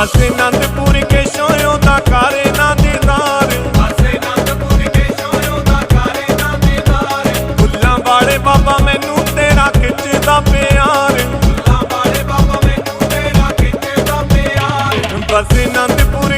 ਵਸੇ ਨੰਦਪੁਰ ਕੇ ਸ਼ੋਇਓ ਦਾ ਕਾਰੇ ਨਾ ਦਿਦਾਰ ਵਸੇ ਨੰਦਪੁਰ ਕੇ ਸ਼ੋਇਓ ਦਾ ਕਾਰੇ ਨਾ ਦਿਦਾਰ ਫੁੱਲਾਂ ਵਾਲੇ ਬਾਬਾ ਮੈਨੂੰ ਤੇਰਾ ਖਿੱਚਦਾ ਪਿਆਰ। ਫੁੱਲਾਂ ਵਾਲੇ ਬਾਬਾ ਮੈਨੂੰ ਤੇਰਾ ਖਿੱਚਦਾ ਪਿਆਰ। ਵਸੇ ਨੰਦਪੁਰ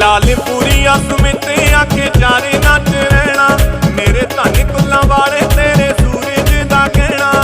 ਜਲਾਲਪੁਰੀ ਅਸਮਿਤ ਆਖੇ ਚਾਰੇ ਨੱਚ ਰਹਿਣਾ। ਮੇਰੇ ਧਨ ਕੁੱਲਾਂ ਵਾਲੇ ਤੇਰੇ ਸੂਰਜ ਦਾ ਕਹਿਣਾ।